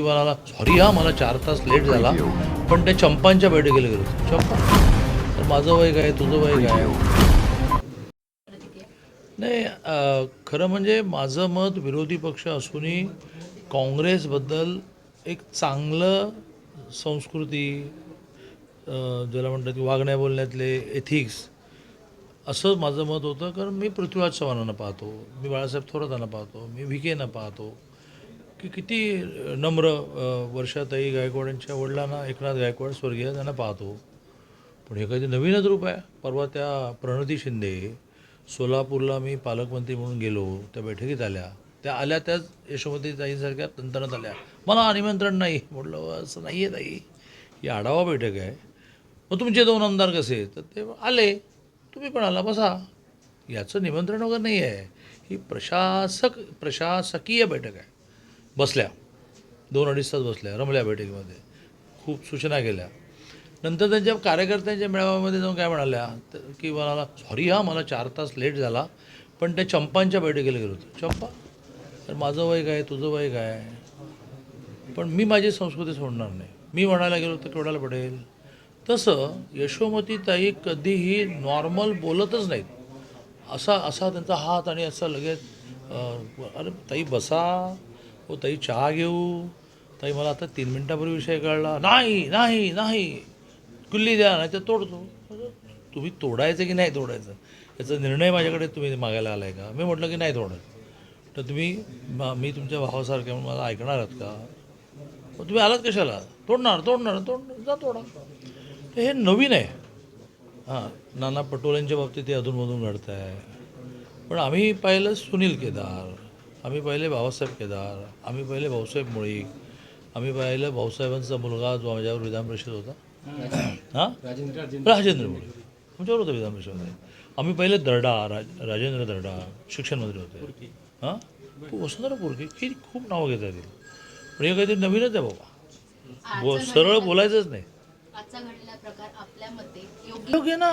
मला सॉरी हा मला चार तास लेट झाला. पण त्या चंपांच्या बैठकीला गेलो. चंपा? तर माझं वय काय तुझं वय काय? नाही खरं म्हणजे माझं मत विरोधी पक्ष असूनही काँग्रेसबद्दल एक चांगलं संस्कृती ज्याला म्हणतात की वागण्या बोलण्यातले एथिक्स असं माझं मत होतं. कारण मी पृथ्वीराज चव्हाणांना पाहतो. मी बाळासाहेब थोरातांना पाहतो. मी व्हिकेंना पाहतो. की किती नम्र वर्षाताई गायकवाडांच्या वडिलांना एकनाथ गायकवाड स्वर्गीय त्यांना पाहतो. पण हे काही नवीनच रूप आहे. परवा त्या प्रणती शिंदे सोलापूरला मी पालकमंत्री म्हणून गेलो त्या बैठकीत आल्या. त्या आल्या त्याच यशोमती ताईंसारख्या तंत्रणात आल्या. मला निमंत्रण नाही. म्हटलं असं नाही आहे ताई. ही आढावा बैठक आहे. मग तुमचे दोन आमदार कसे तर ते आले. तुम्ही पण आला बसा. याचं निमंत्रण वगैरे नाही आहे ही प्रशासक प्रशासकीय बैठक आहे. बसल्या. दोन अडीच तास बसल्या रमल्या बैठकीमध्ये. खूप सूचना केल्या. नंतर त्यांच्या कार्यकर्त्यांच्या मेळाव्यामध्ये जाऊन काय म्हणाल्या तर की मला सॉरी हा मला चार तास लेट झाला पण त्या चंपांच्या बैठकीला गेलो होतो. चंपा? तर माझं वय काय? तुझं वय काय? पण मी माझी संस्कृती सोडणार नाही. मी म्हणायला गेलो तर केवढ्याला पडेल? तसं यशोमतीताई कधीही नॉर्मल बोलतच नाहीत. असा असा त्यांचा हात आणि असा लगेच अरे ताई बसा. हो ताई चहा घेऊ? ताई मला आता तीन मिनटापूर्वी विषय कळला. नाही नाही नाही. कुल्ली द्या नाही तर तोडतो. तुम्ही तोडायचं की नाही तोडायचं? याचा निर्णय माझ्याकडे तुम्ही मागायला आला आहे का? मी म्हटलं की नाही तोडत. तर तुम्ही मी तुमच्या भावासारखे म्हणून मला ऐकणार आहात का? तुम्ही आलात कशाला? तोडणार तोडणार तोडणार. जा तोडा. तर हे नवीन आहे. हां नाना पटोलेंच्या बाबतीत ते अधूनमधून घडत आहे पण आम्ही पाहिलं सुनील केदार. आम्ही पाहिले भाऊसाहेब केदार आम्ही पाहिले भाऊसाहेब मुळीक आम्ही पाहिलं भाऊसाहेबांचा मुलगा जो माझ्यावर विधान परिषद होता. हां? राजेंद्र मुळीक. आमच्यावर होता विधान परिषदेमध्ये आम्ही पहिले दर्डा राज राजेंद्र दर्डा शिक्षण मंत्री होते. हां? वसुंधरा पुरके. ही खूप नावं घेता येतील. पण हे काहीतरी नवीनच आहे बाबा. बो सरळ बोलायचंच नाही. योग्य ना?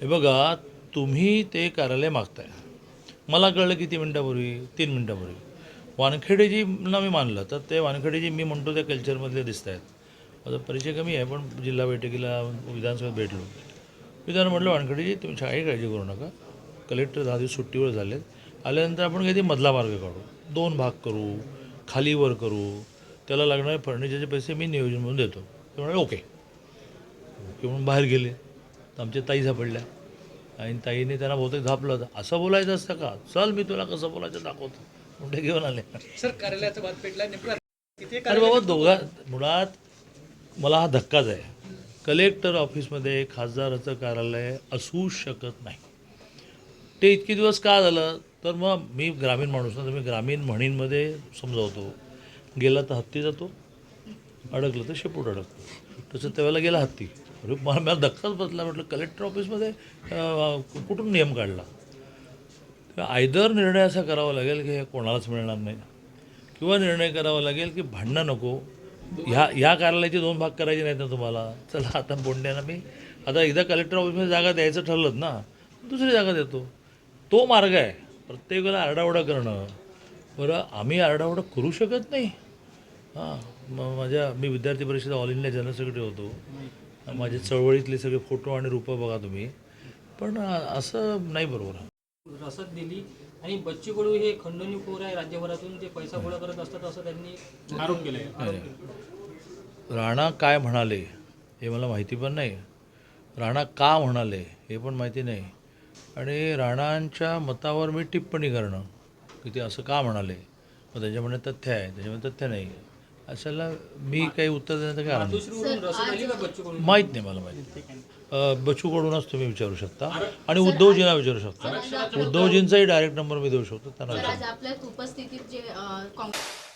हे बघा तुम्ही ते कार्यालय मागताय. मला कळलं किती मिनटापूर्वी तीन मिनटापूर्वी. वानखेडेजी ना मी मानलं तर ते वानखेडेजी मी म्हणतो त्या कल्चरमधले दिसत आहेत माझा परिचय कमी आहे पण जिल्हा बैठकीला विधानसभेत भेटलो. मी त्यांना म्हटलं वानखेडेजी तुम्ही काही काळजी करू नका. कलेक्टर दहा दिवस सुट्टीवर झालेत. आल्यानंतर आपण काहीतरी मधला मार्ग काढू. दोन भाग करू खाली वर करू. त्याला लागणारे फर्निचरचे पैसे मी नियोजन म्हणून देतो. ते म्हणाले ओके. म्हणून बाहेर गेले. तर आमच्या ताई सापडल्या. आणि ताईने त्यांना बहुतेक झापलं होतं. असं बोलायचं असतं का? चल मी तुला कसं बोलायचं दाखवतो. म्हणते घेऊन आले. सर कार्यालयाचा पेटला अरे बाबा दोघा मुळात मला हा धक्काच आहे. कलेक्टर ऑफिसमध्ये खासदाराचं कार्यालय असू शकत नाही. ते इतके दिवस का झालं? तर मग मी ग्रामीण माणूस ना तर मी ग्रामीण म्हणींमध्ये समजावतो. गेला तर हत्ती जातो. अडकलं तर शेपूट अडकलं तसं त्यावेळेला गेला हत्ती. अरे मला मला धक्काच बसला. म्हटलं कलेक्टर ऑफिसमध्ये कुठून नियम काढला? आयदर निर्णय असा करावा लागेल की हे कोणालाच मिळणार नाही. किंवा निर्णय करावा लागेल की भांडणं नको. ह्या ह्या कार्यालयाचे दोन भाग करायचे नाहीत ना तुम्हाला. चला आता बोंड्यानं मी आता एकदा कलेक्टर ऑफिसमध्ये जागा द्यायचं ठरलं ना दुसरी जागा देतो. तो मार्ग आहे. प्रत्येकाला आरडाओरडा करणं. बरं आम्ही आरडाओरडा करू शकत नाही. हां मग माझ्या मी विद्यार्थी परिषद ऑल इंडिया जनरल सेक्रेटरी होतो. माझे चळवळीतले सगळे फोटो आणि रूपं बघा तुम्ही. पण असं नाही बरोबर. रसद दिली आणि बच्चू कडू हे खंडणीखोर आहे राज्यभरातून ते पैसा गोळा करत असतात असं त्यांनी आरोप केलाय राणा काय म्हणाले हे मला माहिती पण नाही. राणा का म्हणाले हे पण माहिती नाही. आणि राणांच्या मतावर मी टिप्पणी करणं. की ते असं का म्हणाले? मग त्याच्यामध्ये तथ्य आहे. त्याच्यामध्ये तथ्य नाही. अशाला मी काही उत्तर देण्याचं नाही. रसद आली का बच्चू कडू माहीत नाही मला माहिती अं, बच्चूकडूनच तुम्ही विचारू शकता. आणि उद्धवजींना विचारू शकता. उद्धवजींचाही डायरेक्ट नंबर मी देऊ शकतो त्यांना तर विचारू आज आपल्या उपस्थितीत जे अं, काँग्रेस